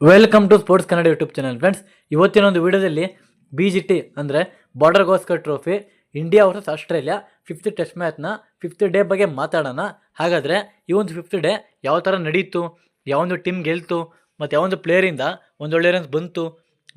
Welcome to sports Kannada YouTube channel friends ಇವತ್ತಿನ ಒಂದು ವಿಡಿಯೋದಲ್ಲಿ ಬಿ ಜಿ ಟಿ ಅಂದರೆ border Gavaskar trophy India versus Australia fifth test ಮ್ಯಾಚ್ನ fifth day ಬಗ್ಗೆ ಮಾತಾಡೋಣ. ಹಾಗಾದರೆ ಈ ಒಂದು ಫಿಫ್ತ್ ಡೇ ಯಾವ ಥರ ನಡೀತು ಯಾವೊಂದು ಟೀಮ್ ಗೆಲ್ತು, ಮತ್ತು ಯಾವೊಂದು ಪ್ಲೇಯರಿಂದ ಒಂದೊಳ್ಳೆ ರನ್ಸ್ ಬಂತು,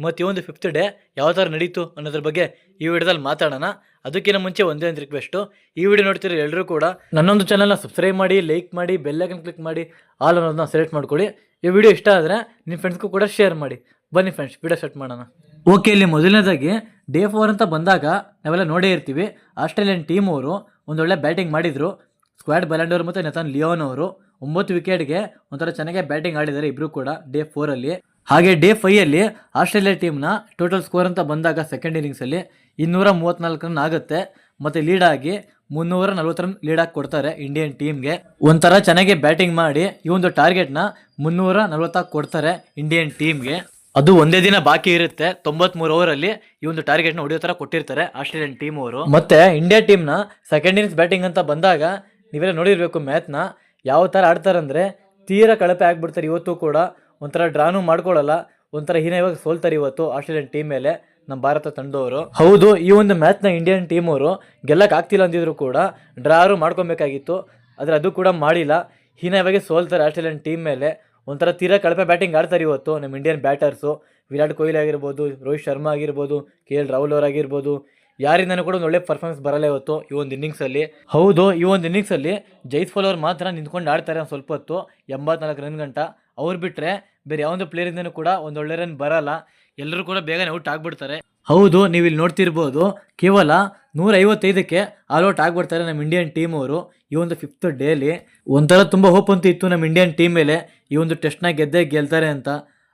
ಮತ್ತು ಈ ಒಂದು ಫಿಫ್ತ್ ಡೇ ಯಾವ ಥರ ನಡೀತು ಅನ್ನೋದ್ರ ಬಗ್ಗೆ ಈ ವಿಡಿಯೋದಲ್ಲಿ ಮಾತಾಡೋಣ. ಅದಕ್ಕಿಂತ ಮುಂಚೆ ಒಂದೇ ಒಂದು ರಿಕ್ವೆಸ್ಟು ಈ ವಿಡಿಯೋ ನೋಡ್ತಿರೋ ಎಲ್ಲರೂ ಕೂಡ ನನ್ನೊಂದು ಚಾನಲ್ನ ಸಬ್ಸ್ಕ್ರೈಬ್ ಮಾಡಿ ಲೈಕ್ ಮಾಡಿ ಬೆಲ್ಲೈಕನ್ ಕ್ಲಿಕ್ ಮಾಡಿ ಆಲ್ ಅನ್ನೋದನ್ನ ಸೆಲೆಕ್ಟ್ ಮಾಡ್ಕೊಳ್ಳಿ. ಈ ವಿಡಿಯೋ ಇಷ್ಟ ಆದರೆ ನಿಮ್ಮ ಫ್ರೆಂಡ್ಸ್ಗೂ ಕೂಡ ಶೇರ್ ಮಾಡಿ. ಬನ್ನಿ ಫ್ರೆಂಡ್ಸ್ ವಿಡಿಯೋ ಸ್ಟಾರ್ಟ್ ಮಾಡೋಣ. ಓಕೆ ಇಲ್ಲಿ ಮೊದಲನೇದಾಗಿ ಡೇ ಫೋರ್ ಅಂತ ಬಂದಾಗ ನಾವೆಲ್ಲ ನೋಡೇ ಇರ್ತೀವಿ. ಆಸ್ಟ್ರೇಲಿಯನ್ ಟೀಮ್ ಅವರು ಒಂದೊಳ್ಳೆ ಬ್ಯಾಟಿಂಗ್ ಮಾಡಿದರು. ಸ್ಕ್ವಾಡ್ ಬಲಾಂಡೋರ್ ಮತ್ತು ನೆತಾನ್ ಲಿಯೋನ್ ಅವರು. ಒಂಬತ್ತು ವಿಕೆಟ್ಗೆ ಒಂಥರ ಚೆನ್ನಾಗಿ ಬ್ಯಾಟಿಂಗ್ ಆಡಿದ್ದಾರೆ ಇಬ್ಬರು ಕೂಡ ಡೇ ಫೋರಲ್ಲಿ ಹಾಗೆ ಡೇ ಫೈಯಲ್ಲಿ ಆಸ್ಟ್ರೇಲಿಯಾ ಟೀಮ್ನ ಟೋಟಲ್ ಸ್ಕೋರ್ ಅಂತ ಬಂದಾಗ ಸೆಕೆಂಡ್ ಇನ್ನಿಂಗ್ಸಲ್ಲಿ ಇನ್ನೂರ ಮೂವತ್ತ್ನಾಲ್ಕು ರನ್ ಆಗುತ್ತೆ ಮತ್ತು ಲೀಡ್ ಆಗಿ ಮುನ್ನೂರ ಲೀಡ್ ಆಗಿ ಕೊಡ್ತಾರೆ ಇಂಡಿಯನ್ ಟೀಮ್ಗೆ ಒಂಥರ ಚೆನ್ನಾಗಿ ಬ್ಯಾಟಿಂಗ್ ಮಾಡಿ ಈ ಒಂದು ಟಾರ್ಗೆಟ್ನ ಮುನ್ನೂರ ನಲ್ವತ್ತಾಗಿ ಕೊಡ್ತಾರೆ ಇಂಡಿಯನ್ ಟೀಮ್ಗೆ ಅದು ಒಂದೇ ದಿನ ಬಾಕಿ ಇರುತ್ತೆ. ತೊಂಬತ್ಮೂರು ಓವರಲ್ಲಿ ಈ ಒಂದು ಟಾರ್ಗೆಟ್ನ ಹೊಡೆಯೋ ಥರ ಕೊಟ್ಟಿರ್ತಾರೆ ಆಸ್ಟ್ರೇಲಿಯನ್ ಟೀಮ್ ಅವರು. ಮತ್ತೆ ಇಂಡಿಯಾ ಟೀಮ್ನ ಸೆಕೆಂಡ್ ಇನ್ನಿಂಗ್ಸ್ ಬ್ಯಾಟಿಂಗ್ ಅಂತ ಬಂದಾಗ ನೀವೆಲ್ಲ ನೋಡಿರ್ಬೇಕು ಮ್ಯಾಚ್ನ ಯಾವ ಥರ ಆಡ್ತಾರಂದ್ರೆ ತೀರಾ ಕಳಪೆ ಆಗ್ಬಿಡ್ತಾರೆ. ಇವತ್ತು ಕೂಡ ಒಂಥರ ಡ್ರಾನು ಮಾಡ್ಕೊಳ್ಳಲ್ಲ ಒಂಥರ ಹೀನ ಇವಾಗ ಸೋಲ್ತಾರೆ ಇವತ್ತು ಆಸ್ಟ್ರೇಲಿಯನ್ ಟೀಮ್ ಮೇಲೆ. ನಮ್ಮ ಭಾರತ ತಂಡದವರು ಹೌದು, ಈ ಒಂದು ಮ್ಯಾಚ್ನ ಇಂಡಿಯನ್ ಟೀಮ್ ಅವರು ಗೆಲ್ಲಕ್ಕೆ ಆಗ್ತಿಲ್ಲ ಅಂದಿದ್ರು ಕೂಡ ಡ್ರಾರು ಮಾಡ್ಕೊಬೇಕಾಗಿತ್ತು. ಆದರೆ ಅದು ಕೂಡ ಮಾಡಿಲ್ಲ. ಹೀನವಾಗಿ ಸೋಲ್ತಾರೆ ಆಸ್ಟ್ರೇಲಿಯನ್ ಟೀಮ್ ಮೇಲೆ. ಒಂಥರ ತೀರಾ ಕಳಪೆ ಬ್ಯಾಟಿಂಗ್ ಆಡ್ತಾರೆ ಇವತ್ತು ನಮ್ಮ ಇಂಡಿಯನ್ ಬ್ಯಾಟರ್ಸು ವಿರಾಟ್ ಕೊಹ್ಲಿ ಆಗಿರ್ಬೋದು, ರೋಹಿತ್ ಶರ್ಮಾ ಆಗಿರ್ಬೋದು, ಕೆ ಎಲ್ ರಾಹುಲ್ ಅವರಾಗಿರ್ಬೋದು ಯಾರಿಂದನೂ ಕೂಡ ಒಂದು ಒಳ್ಳೆ ಪರ್ಫಾರ್ಮೆನ್ಸ್ ಬರಲ್ಲ ಇವತ್ತು ಈ ಒಂದು ಇನ್ನಿಂಗ್ಸಲ್ಲಿ ಹೌದು, ಈ ಒಂದು ಇನ್ನಿಂಗ್ಸಲ್ಲಿ ಜೈತ್ ಅವ್ರು ಮಾತ್ರ ನಿಂತ್ಕೊಂಡು ಆಡ್ತಾರೆ ಸ್ವಲ್ಪ ಹೊತ್ತು, ಎಂಬತ್ನಾಲ್ಕು ರನ್ ಗಂಟ. ಅವ್ರು ಬಿಟ್ಟರೆ ಬೇರೆ ಯಾವೊಂದು ಪ್ಲೇಯರಿಂದನೂ ಕೂಡ ಒಂದು ಒಳ್ಳೆ ರನ್ ಬರಲ್ಲ. ಎಲ್ಲರೂ ಕೂಡ ಬೇಗನೆ ಔಟ್ ಆಗ್ಬಿಡ್ತಾರೆ. ಹೌದು ನೀವು ಇಲ್ಲಿ ನೋಡ್ತಿರ್ಬೋದು, ಕೇವಲ ನೂರ ಐವತ್ತೈದಕ್ಕೆ ಆಲ್ ಔಟ್ ಆಗ್ಬಿಡ್ತಾರೆ ನಮ್ಮ ಇಂಡಿಯನ್ ಟೀಮ್ ಅವರು ಈ ಒಂದು ಫಿಫ್ತ್ ಡೇಲಿ ಒಂಥರ ತುಂಬ ಹೋಪ್ ಅಂತೂ ಇತ್ತು ನಮ್ಮ ಇಂಡಿಯನ್ ಟೀಮ್ ಮೇಲೆ ಈ ಒಂದು ಟೆಸ್ಟ್ನ ಗೆದ್ದೇ ಗೆಲ್ತಾರೆ ಅಂತ.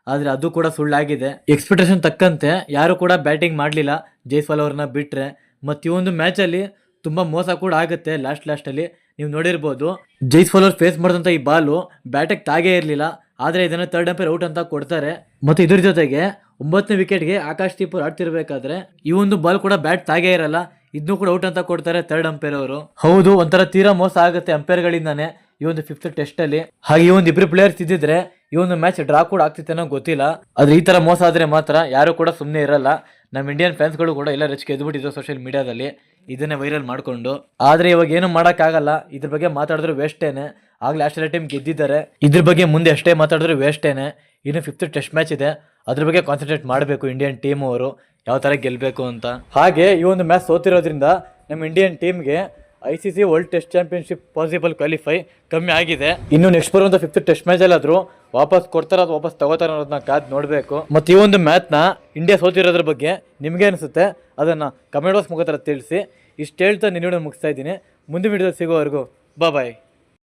ಆದರೆ ಅದು ಕೂಡ ಸುಳ್ಳಾಗಿದೆ. ಎಕ್ಸ್ಪೆಕ್ಟೇಷನ್ ತಕ್ಕಂತೆ ಯಾರು ಕೂಡ ಬ್ಯಾಟಿಂಗ್ ಮಾಡಲಿಲ್ಲ. ಜೈಸ್ವಾಲ್ ಅವ್ರನ್ನ ಬಿಟ್ಟರೆ ಮತ್ತು ಈ ಒಂದು ಮ್ಯಾಚಲ್ಲಿ ತುಂಬ ಮೋಸ ಕೂಡ ಆಗುತ್ತೆ ಲಾಸ್ಟ್ ಲಾಸ್ಟಲ್ಲಿ ನೀವು ನೋಡಿರ್ಬೋದು, ಜೈಸ್ವಾಲ್ ಅವ್ರು ಫೇಸ್ ಮಾಡಿದಂಥ ಈ ಬಾಲು ಬ್ಯಾಟಿಗೆ ತಾಗೇ ಇರಲಿಲ್ಲ. ಆದರೆ ಇದನ್ನು ಥರ್ಡ್ ಅಂಪೈರ್ ಔಟ್ ಅಂತ ಕೊಡ್ತಾರೆ. ಮತ್ತು ಇದ್ರ ಜೊತೆಗೆ ಒಂಬತ್ತನೇ ವಿಕೆಟ್ಗೆ ಆಕಾಶ್ ದೀಪರ್ ಆಡ್ತಿರ್ಬೇಕಾದ್ರೆ ಈ ಒಂದು ಬಾಲ್ ಕೂಡ ಬ್ಯಾಟ್ ತಾಗೇ ಇರಲ್ಲ ಇದನ್ನು ಕೂಡ ಔಟ್ ಅಂತ ಕೊಡ್ತಾರೆ ಥರ್ಡ್ ಅಂಪೈರ್ ಅವರು. ಹೌದು ಒಂಥರ ತೀರಾ ಮೋಸ ಆಗುತ್ತೆ ಅಂಪೈರ್ಗಳಿಂದಾನೆ ಈ ಒಂದು ಫಿಫ್ತ್ ಟೆಸ್ಟ್ ಅಲ್ಲಿ. ಹಾಗೆ ಈ ಒಂದು ಇಬ್ರು ಪ್ಲೇಯರ್ಸ್ ಇದ್ದಿದ್ರೆ ಈ ಒಂದು ಮ್ಯಾಚ್ ಡ್ರಾ ಕೂಡ ಆಗ್ತಿತ್ತೇನೋ ಗೊತ್ತಿಲ್ಲ. ಆದ್ರೆ ಈ ತರ ಮೋಸ ಆದ್ರೆ ಮಾತ್ರ ಯಾರು ಕೂಡ ಸುಮ್ಮನೆ ಇರಲ್ಲ. ನಮ್ಮ ಇಂಡಿಯನ್ ಫ್ಯಾನ್ಸ್ಗಳು ಕೂಡ ಎಲ್ಲ ರಚಿಕೆ ಎದ್ಬಿಟ್ಟಿದ್ರು ಸೋಷಿಯಲ್ ಮೀಡಿಯಾದಲ್ಲಿ ಇದನ್ನೇ ವೈರಲ್ ಮಾಡಿಕೊಂಡು. ಆದ್ರೆ ಇವಾಗ ಏನು ಮಾಡೋಕ್ಕಾಗಲ್ಲ. ಇದ್ರ ಬಗ್ಗೆ ಮಾತಾಡಿದ್ರು ವೇಸ್ಟೇನೆ ಆಗ್ಲೇ ಆಸ್ಟ್ರೇಲಿಯಾ ಟೀಮ್ ಗೆದ್ದಿದ್ದಾರೆ. ಇದ್ರ ಬಗ್ಗೆ ಮುಂದೆ ಎಷ್ಟೇ ಮಾತಾಡಿದ್ರು ವೇಸ್ಟೇನೆ ಇನ್ನು ಫಿಫ್ತ್ ಟೆಸ್ಟ್ ಮ್ಯಾಚ್ ಇದೆ. ಅದ್ರ ಬಗ್ಗೆ ಕಾನ್ಸಂಟ್ರೇಟ್ ಮಾಡಬೇಕು ಇಂಡಿಯನ್ ಟೀಮ್ ಅವರು. ಯಾವ ಥರ ಗೆಲ್ಲಬೇಕು ಅಂತ. ಹಾಗೆ ಈ ಒಂದು ಮ್ಯಾಚ್ ಸೋತಿರೋದ್ರಿಂದ ನಮ್ಮ ಇಂಡಿಯನ್ ಟೀಮ್ಗೆ I C C world test championship possible qualify ಕಮ್ಮಿ ಆಗಿದೆ. ಇನ್ನು ನೆಕ್ಸ್ಟ್ ಬರುವಂಥ ಫಿಫ್ತ್ ಟೆಸ್ಟ್ ಮ್ಯಾಚ್ ಅಲ್ಲಾದರೂ ವಾಪಸ್ ಕೊಡ್ತಾರ ಅದು ವಾಪಸ್ ತಗೋತಾರ ಅನ್ನೋದನ್ನ ಕಾದ್ ನೋಡಬೇಕು. ಮತ್ತು ಈ ಒಂದು ಮ್ಯಾಚ್ನ ಇಂಡಿಯಾ ಸೋತಿರೋದ್ರ ಬಗ್ಗೆ ನಿಮಗೆ ಅನಿಸುತ್ತೆ? ಅದನ್ನು ಕಮೆಂಟ್ ಬಾಕ್ಸ್ ಮುಖಾಂತರ ತಿಳಿಸಿ. ಇಷ್ಟು ಹೇಳ್ತಾ ನಿನ್ನ ಮುಗಿಸ್ತಾ ಇದ್ದೀನಿ. ಮುಂದಿನ ವಿಡಿಯೋ ಸಿಗೋವರೆಗೂ ಬಾಯ್